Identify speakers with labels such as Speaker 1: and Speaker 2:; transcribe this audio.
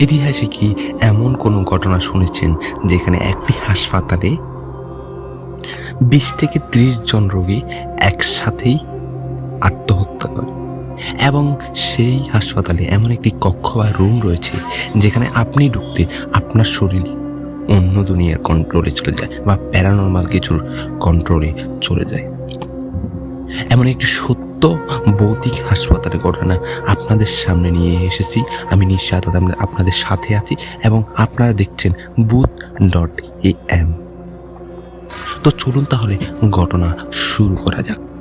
Speaker 1: ইতিহাসে কি এমন কোনো ঘটনা শুনেছেন যেখানে একটি হাসপাতালে বিশ থেকে ত্রিশ জন রোগী একসাথেই আত্মহত্যা এবং সেই হাসপাতালে এমন একটি কক্ষ বা রুম রয়েছে যেখানে আপনি ঢুকতে আপনার শরীর অন্য দুনিয়ার কন্ট্রোলে চলে যায় বা প্যারানর্মাল কিছুর কন্ট্রোলে চলে যায়। এমন একটি সত্য ভৌতিক হাসপাতালের ঘটনা আপনাদের সামনে নিয়ে এসেছি। আমি নিঃস্বাদ আপনাদের সাথে আছি এবং আপনারা দেখছেন বুথ ডট এ এম তো চলুন তাহলে ঘটনা শুরু করা যাক।